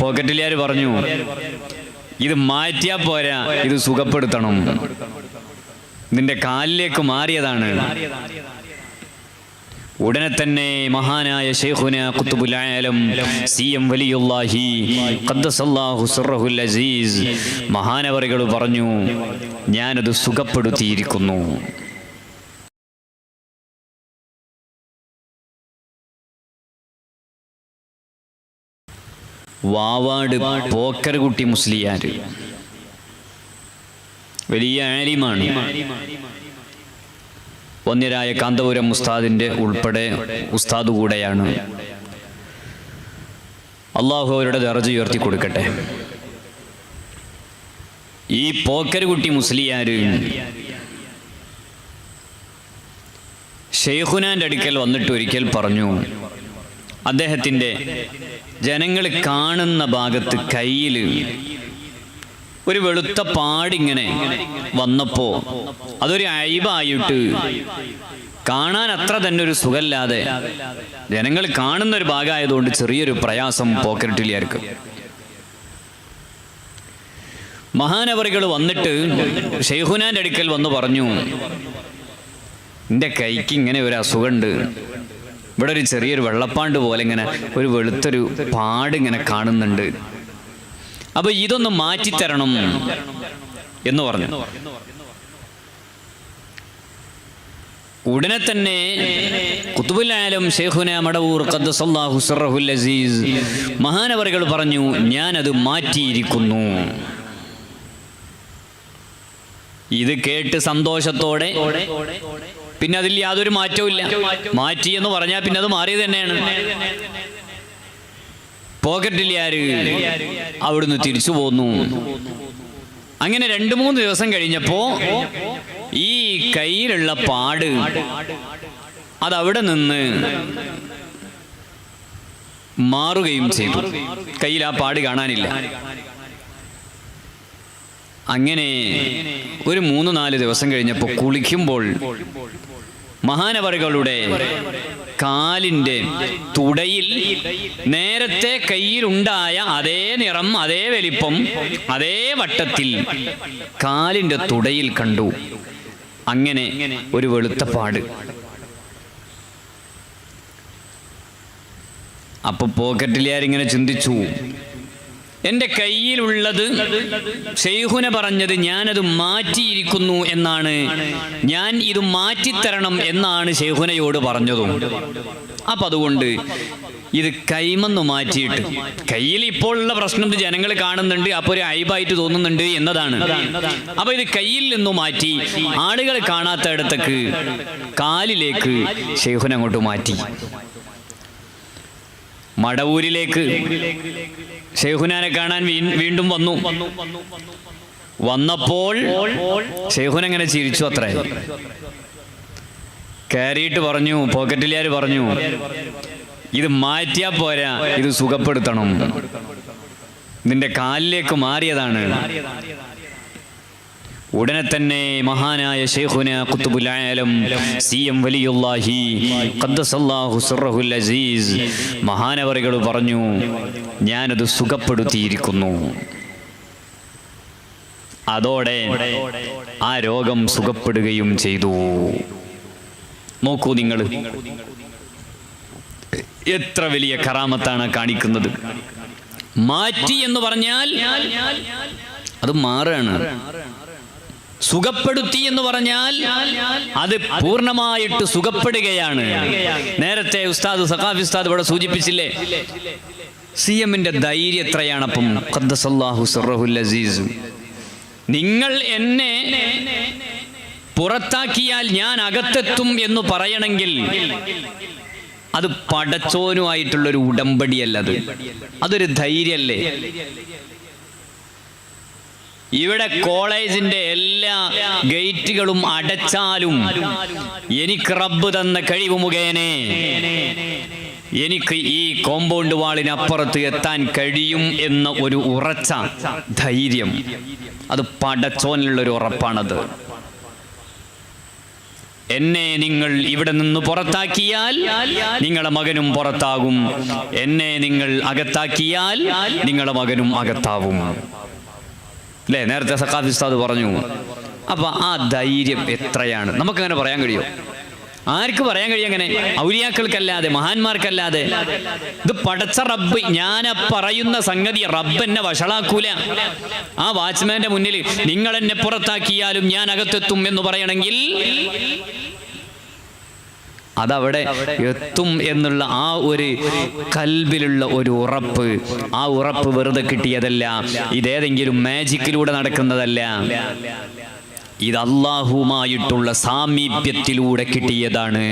പോക്കറ്റിലാര് പറഞ്ഞു ഇത് മാറ്റിയാ പോരാ ഇത് സുഖപ്പെടുത്തണം. നിന്റെ കാലിലേക്ക് മാറിയതാണ്. ഉടനെ തന്നെ മഹാനായ ഷെയ്ഖുന ഖുത്ബുൽ ആലം സി എം വലിയുല്ലാഹി ഖദ്ദസല്ലാഹു സിർറഹുൽ അസീസ് മഹാനവറികൾ പറഞ്ഞു ഞാനത് സുഖപ്പെടുത്തിയിരിക്കുന്നു. വാവാട് പോക്കർകുട്ടി മുസ്ലിയാർ വലിയ ആലിമാണ്. വന്യരായ കാന്തപുരം ഉസ്താദിന്റെ ഉൾപ്പെടെ ഉസ്താദ് കൂടെയാണ്. അള്ളാഹു അവരുടെ ദർജ ഉയർത്തി കൊടുക്കട്ടെ. ഈ പോക്കരുകുട്ടി മുസ്ലിയാർ ഷെയ്ഖുനാന്റെ അടുക്കൽ വന്നിട്ട് ഒരിക്കൽ പറഞ്ഞു അദ്ദേഹത്തിന്റെ ജനങ്ങൾ കാണുന്ന ഭാഗത്ത് കയ്യിൽ ഒരു വെളുത്ത പാടിങ്ങനെ വന്നപ്പോ അതൊരു അയവായിട്ട് കാണാൻ അത്ര തന്നെ ഒരു സുഖമില്ലാതെ ജനങ്ങൾ കാണുന്ന ഒരു ഭാഗമായതുകൊണ്ട് ചെറിയൊരു പ്രയാസം പോക്കറ്റിലാർക്ക് മഹാനവറികൾ വന്നിട്ട് ഷെയ്ഹുനാന്റെ അടുക്കൽ വന്ന് പറഞ്ഞു എന്റെ കൈക്ക് ഇങ്ങനെ ഒരു അസുഖമുണ്ട്. ഇവിടെ ഒരു ചെറിയൊരു വെള്ളപ്പാണ്ട് പോലെ ഇങ്ങനെ ഒരു വെളുത്തൊരു പാട് ഇങ്ങനെ കാണുന്നുണ്ട്. അപ്പൊ ഇതൊന്ന് മാറ്റിത്തരണം എന്ന് പറഞ്ഞു. ഉടനെ തന്നെ കുത്തുബുലായാലും ഷെയ്ഖുന മടവൂർ ഖദ്ദസല്ലാഹു സറഹുൽ അസീസ് മഹാനവറികൾ പറഞ്ഞു ഞാനത് മാറ്റിയിരിക്കുന്നു. ഇത് കേട്ട് സന്തോഷത്തോടെ പിന്നെ അതിൽ യാതൊരു മാറ്റവും ഇല്ല. മാറ്റി എന്ന് പറഞ്ഞാൽ പിന്നെ അത് മാറിയത് തന്നെയാണ്. പോക്കറ്റിൽ ആര്? അവിടുന്ന് തിരിച്ചു പോന്നു. അങ്ങനെ രണ്ട് മൂന്ന് ദിവസം കഴിഞ്ഞപ്പോ ഈ കയ്യിലുള്ള പാട് അതവിടെ നിന്ന് മാറുകയും ചെയ്തു. കയ്യിൽ ആ പാട് കാണാനില്ല. അങ്ങനെ ഒരു മൂന്ന് നാല് ദിവസം കഴിഞ്ഞപ്പോൾ കുളിക്കുമ്പോൾ മഹാനവറുകളുടെ കാലിന്റെ തുടയിൽ നേരത്തെ കയ്യിലുണ്ടായ അതേ നിറം അതേ വലിപ്പം അതേ വട്ടത്തിൽ കാലിന്റെ തുടയിൽ കണ്ടു. അങ്ങനെ ഒരു വെളുത്ത പാട് അപ്പൊ പോക്കറ്റിലാരിങ്ങനെ ചിന്തിച്ചു? എന്റെ കയ്യിലുള്ളത് ഷെയ്ഖുന പറഞ്ഞത് ഞാനത് മാറ്റിയിരിക്കുന്നു എന്നാണ്. ഞാൻ ഇത് മാറ്റിത്തരണം എന്നാണ് ഷെയ്ഖുനയോട് പറഞ്ഞതും. അപ്പം അതുകൊണ്ട് ഇത് കൈമെന്ന് മാറ്റിയിട്ട് കയ്യിൽ ഇപ്പോൾ ഉള്ള പ്രശ്നം ജനങ്ങൾ കാണുന്നുണ്ട് അപ്പോൾ ഒരു ഐബായിട്ട് തോന്നുന്നുണ്ട് എന്നതാണ്. അപ്പോൾ ഇത് കയ്യിൽ നിന്ന് മാറ്റി ആളുകൾ കാണാത്ത ഇടത്തേക്ക് കാലിലേക്ക് ഷെയ്ഖുന അങ്ങോട്ട് മാറ്റി. മടവൂരിലേക്ക്. ഷെയ്ഹുനാനെ കാണാൻ വീണ്ടും വന്നു. വന്നപ്പോൾ ഷെയ്ഹുൻ അങ്ങനെ ചിരിച്ചു അത്രേ? കയറിയിട്ട് പറഞ്ഞു പോക്കറ്റിലാര് പറഞ്ഞു ഇത് മാറ്റിയാ പോരാ ഇത് സുഖപ്പെടുത്തണം. നിന്റെ കാലിലേക്ക് മാറിയതാണ്. ഉടനെ തന്നെ മഹാനായ ഷെയ്ഖുന കുത്തുബുലായാലും സി എം വലിയുല്ലാഹി ഖദ്ദസല്ലാഹു സിർറഹുൽ അസീസ് മഹാനവറുകൾ പറഞ്ഞു ഞാനത് സുഖപ്പെടുത്തിയിരിക്കുന്നു. അതോടെ ആ രോഗം സുഖപ്പെടുകയും ചെയ്തു. നോക്കൂ നിങ്ങൾ. എത്ര വലിയ കറാമത്താണ് കാണിക്കുന്നത്. മാറ്റി എന്ന് പറഞ്ഞാൽ അത് മാറുകയാണ് സുഖപ്പെടുത്തി എന്ന് പറഞ്ഞാൽ അത് പൂർണമായിട്ട് സുഖപ്പെടുകയാണ്. നേരത്തെ ഉസ്താദ് സഖാഫി ഉസ്താദ് ഇവിടെ സൂചിപ്പിച്ചില്ലേ? സി എമ്മിന്റെ ധൈര്യം എത്രയാണപ്പം അപ്പം? അസീസ്. നിങ്ങൾ എന്നെ പുറത്താക്കിയാൽ ഞാൻ അകത്തെത്തും എന്ന് പറയണമെങ്കിൽ അത് പടച്ചോനുമായിട്ടുള്ളൊരു ഉടമ്പടിയല്ല അത് അതൊരു ധൈര്യല്ലേ ഇവിടെ കോളേജിന്റെ എല്ലാ ഗേറ്റുകളും അടച്ചാലും എനിക്ക് റബ്ബ് തന്ന കഴിവ് മുഖേനെ. എനിക്ക് ഈ കോമ്പൗണ്ട് വാളിനപ്പുറത്ത് എത്താൻ കഴിയും എന്ന ഒരു ഉറച്ച ധൈര്യം. അത് പടച്ചോനിലുള്ള ഒരു ഉറപ്പാണത്. എന്നെ നിങ്ങൾ ഇവിടെ നിന്ന് പുറത്താക്കിയാൽ നിങ്ങളുടെ മകനും പുറത്താകും. എന്നെ നിങ്ങൾ അകത്താക്കിയാൽ നിങ്ങളുടെ മകനും അകത്താവും. അല്ലേ നേരത്തെ സക്കാത്ത് ഉസ്താദ് പറഞ്ഞു. അപ്പൊ ആ ധൈര്യം എത്രയാണ്? നമുക്കങ്ങനെ പറയാൻ കഴിയും? ആർക്ക് പറയാൻ കഴിയും അങ്ങനെ? ഔലിയാക്കൾക്കല്ലാതെ മഹാന്മാർക്കല്ലാതെ. ഇത് പടച്ച റബ്ബ് ഞാൻ പറയുന്ന സംഗതി റബ്ബ് എന്നെ വഷളാക്കൂല. ആ വാച്ച്മാന്റെ മുന്നിൽ നിങ്ങൾ എന്നെ പുറത്താക്കിയാലും ഞാൻ അകത്തെത്തും എന്ന് പറയണമെങ്കിൽ അതവിടെ എത്തും എന്നുള്ള ആ ഒരു കൽബിലുള്ള ഒരു ഉറപ്പ്. ആ ഉറപ്പ് വെറുതെ കിട്ടിയതല്ല. ഇതേതെങ്കിലും മാജിക്കിലൂടെ നടക്കുന്നതല്ല. ഇത് അള്ളാഹുമായിട്ടുള്ള സാമീപ്യത്തിലൂടെ കിട്ടിയതാണ്.